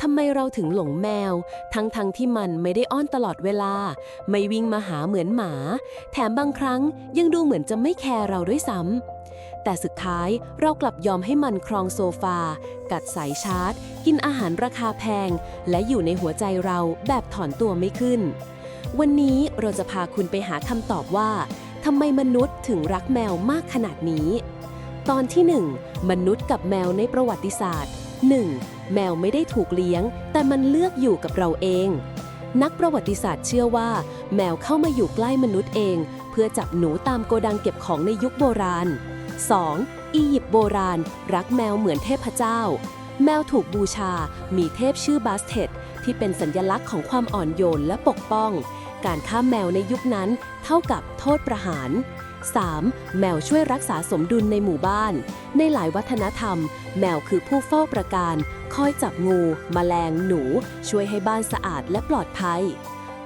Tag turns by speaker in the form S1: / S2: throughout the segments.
S1: ทำไมเราถึงหลงแมว ทั้งๆทที่มันไม่ได้อ้อนตลอดเวลา ไม่วิ่งมาหาเหมือนหมา แถมบางครั้งยังดูเหมือนจะไม่แคร์เราด้วยซ้ำแต่สุดท้ายเรากลับยอมให้มันครองโซฟา กัดสายชาร์จ กินอาหารราคาแพง และอยู่ในหัวใจเราแบบถอนตัวไม่ขึ้น วันนี้เราจะพาคุณไปหาคำตอบว่าทำไมมนุษย์ถึงรักแมวมากขนาดนี้ ตอนที่ 1 มนุษย์กับแมวในประวัติศาสตร์ 1. แมวไม่ได้ถูกเลี้ยง แต่มันเลือกอยู่กับเราเอง นักประวัติศาสตร์เชื่อว่า แมวเข้ามาอยู่ใกล้มนุษย์เอง เพื่อจับหนูตามโกดังเก็บของในยุคโบราณ 2. อียิปต์โบราณ รักแมวเหมือนเทพเจ้า แมวถูกบูชา มีเทพชื่อบาสเทตที่เป็นสัญลักษณ์ของความอ่อนโยนและปกป้อง การฆ่าแมวในยุคนั้น เท่ากับโทษประหาร 3. แมวช่วยรักษาสมดุลในหมู่บ้าน ในหลายวัฒนธรรม แมวคือผู้เฝ้าประการ คอยจับงูแมลง หนู ช่วยให้บ้านสะอาดและปลอดภัย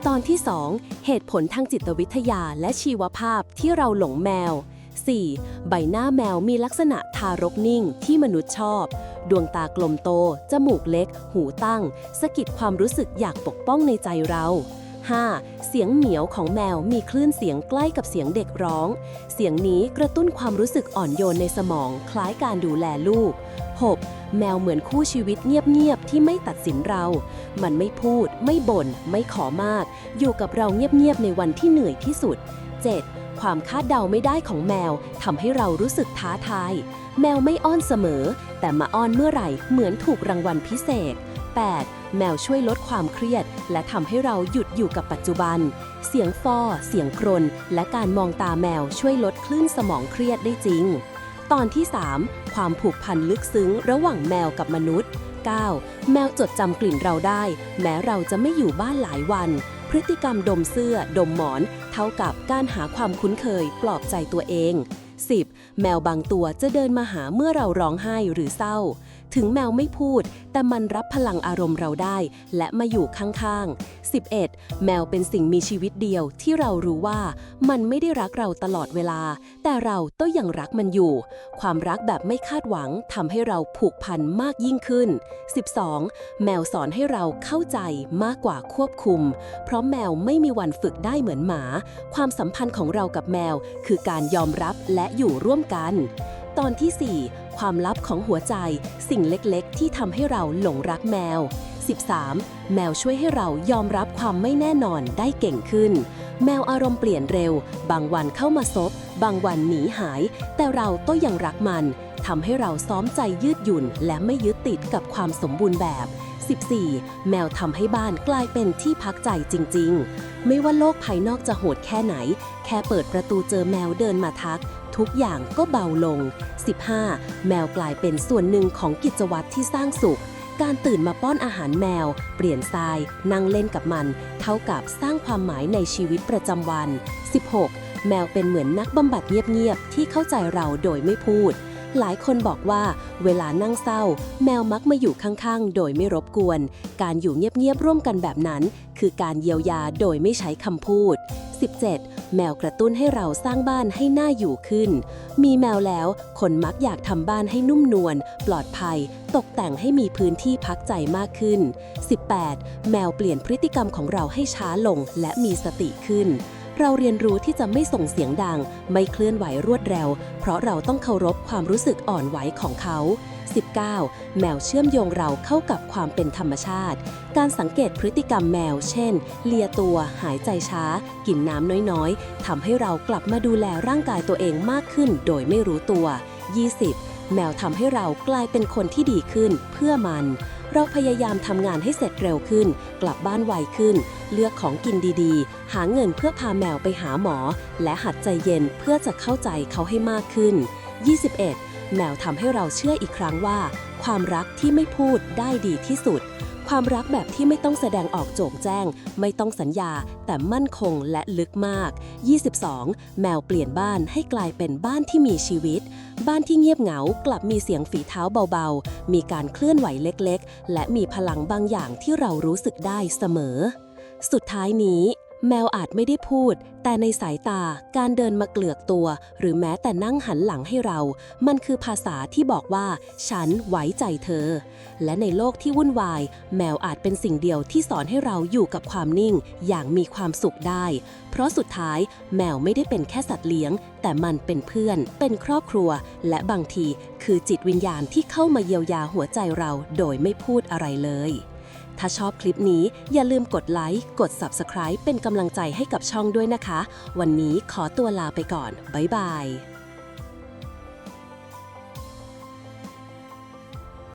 S1: ตอนที่ 2 เหตุผลทางจิตวิทยาและชีวภาพที่เราหลงแมว 4. ใบหน้าแมวมีลักษณะทารกนิ่งที่มนุษย์ชอบ ดวงตากลมโต จมูกเล็ก หูตั้ง สะกิดความรู้สึกอยากปกป้องในใจเรา 5. เสียงเหมียวของแมวมีคลื่นเสียงใกล้กับเสียงเด็กร้อง เสียงนี้กระตุ้นความรู้สึกอ่อนโยนในสมอง คล้ายการดูแลลูก 6. แมวเหมือนคู่ชีวิตเงียบ ๆ ที่ไม่ตัดสินเรา มันไม่พูด ไม่บน่น ไม่ขอมาก อยู่กับเราเงียบ ๆ ในวันที่เหนื่อยที่สุด 7. ความคาดเดาไม่ได้ของแมวทำให้เรารู้สึกท้าทาย แมวไม่อ้อนเสมอ แต่มาอ้อนเมื่อไหร่เหมือนถูกรางวัลพิเศษ 8. แมวช่วยลดความเครียด และทำให้เราหยุดอยู่กับปัจจุบัน เสียงฟอ เสียงกรน และการมองตาแมวช่วยลดคลื่นสมองเครียดได้จริง ตอนที่ 3 ความผูกพันลึกซึ้งระหว่างแมวกับมนุษย์ 9. แมวจดจำกลิ่นเราได้ แม้เราจะไม่อยู่บ้านหลายวัน พฤติกรรมดมเสื้อ ดมหมอน เท่ากับการหาความคุ้นเคย ปลอบใจตัวเอง 10. แมวบางตัวจะเดินมาหาเมื่อเราร้องไห้หรือเศร้า ถึงแมวไม่พูด แต่มันรับพลังอารมณ์เราได้ และมาอยู่ข้างๆ 11. แมวเป็นสิ่งมีชีวิตเดียวที่เรารู้ว่า มันไม่ได้รักเราตลอดเวลา แต่เราก็ยังรักมันอยู่ ความรักแบบไม่คาดหวังทำให้เราผูกพันมากยิ่งขึ้น 12. แมวสอนให้เราเข้าใจมากกว่าควบคุม เพราะแมวไม่มีวันฝึกได้เหมือนหมา ความสัมพันธ์ของเรากับแมว คือการยอมรับและอยู่ร่วมกัน ตอนที่ 4 ความลับของหัวใจ สิ่งเล็กๆ ที่ทำให้เราหลงรักแมว 13. แมวช่วยให้เรายอมรับความไม่แน่นอนได้เก่งขึ้น แมวอารมณ์เปลี่ยนเร็ว บางวันเข้ามาซบบางวันหนีหาย แต่เราก็ยังรักมันทำให้เราซ้อมใจยืดหยุ่น และไม่ยึดติดกับความสมบูรณ์แบบ 14. แมวทำให้บ้านกลายเป็นที่พักใจจริง ๆ ไม่ว่าโลกภายนอกจะโหดแค่ไหน แค่เปิดประตูเจอแมวเดินมาทัก ทุกอย่างก็เบาลง 15. แมวกลายเป็นส่วนหนึ่งของกิจวัตรที่สร้างสุข การตื่นมาป้อนอาหารแมว เปลี่ยนทราย นั่งเล่นกับมัน เท่ากับสร้างความหมายในชีวิตประจำวัน 16. แมวเป็นเหมือนนักบำบัดเงียบๆที่เข้าใจเราโดยไม่พูดหลายคนบอกว่าเวลานั่งเศร้า แมวมักมาอยู่ข้างๆ โดยไม่รบกวน การอยู่เงียบๆร่วมกันแบบนั้น คือการเยียวยาโดยไม่ใช้คำพูด 17. แมวกระตุ้นให้เราสร้างบ้านให้น่าอยู่ขึ้น มีแมวแล้วคนมักอยากทำบ้านให้นุ่มนวลปลอดภัย ตกแต่งให้มีพื้นที่พักใจมากขึ้น 18. แมวเปลี่ยนพฤติกรรมของเราให้ช้าลงและมีสติขึ้น เราเรียนรู้ที่จะไม่ส่งเสียงดัง ไม่เคลื่อนไหวรวดเร็ว เพราะเราต้องเคารพความรู้สึกอ่อนไหวของเขา 19. แมวเชื่อมโยงเราเข้ากับความเป็นธรรมชาติ การสังเกตพฤติกรรมแมว เช่น เลียตัว หายใจช้า กินน้ำน้อยๆทำให้เรากลับมาดูแลร่างกายตัวเองมากขึ้น โดยไม่รู้ตัว 20. แมวทำให้เรากลายเป็นคนที่ดีขึ้นเพื่อมัน เราพยายามทำงานให้เสร็จเร็วขึ้น กลับบ้านไวขึ้น เลือกของกินดีๆ หาเงินเพื่อพาแมวไปหาหมอ และหัดใจเย็นเพื่อจะเข้าใจเขาให้มากขึ้น 21. แมวทำให้เราเชื่ออีกครั้งว่า ความรักที่ไม่พูดได้ดีที่สุด ความรักแบบที่ไม่ต้องแสดงออกโจงแจ้ง ไม่ต้องสัญญา แต่มั่นคงและลึกมาก 22. แมวเปลี่ยนบ้านให้กลายเป็นบ้านที่มีชีวิต บ้านที่เงียบเหงากลับมีเสียงฝีเท้าเบาๆ มีการเคลื่อนไหวเล็กๆ และมีพลังบางอย่างที่เรารู้สึกได้เสมอ สุดท้ายนี้ แมวอาจไม่ได้พูด แต่ในสายตาการเดินมาเกลือกตัว หรือแม้แต่นั่งหันหลังให้เรา มันคือภาษาที่บอกว่า ฉันไว้ใจเธอ และในโลกที่วุ่นวาย แมวอาจเป็นสิ่งเดียวที่สอนให้เราอยู่กับความนิ่ง อย่างมีความสุขได้ เพราะสุดท้าย แมวไม่ได้เป็นแค่สัตว์เลี้ยง แต่มันเป็นเพื่อน เป็นครอบครัว และบางที คือจิตวิญญาณที่เข้ามาเยียวยาหัวใจเราโดยไม่พูดอะไรเลย ถ้าชอบคลิปนี้อย่าลืมกดไลค์ กด Subscribe เป็นกำลังใจให้กับช่องด้วยนะคะ วันนี้ขอตัวลาไปก่อน บ๊ายบาย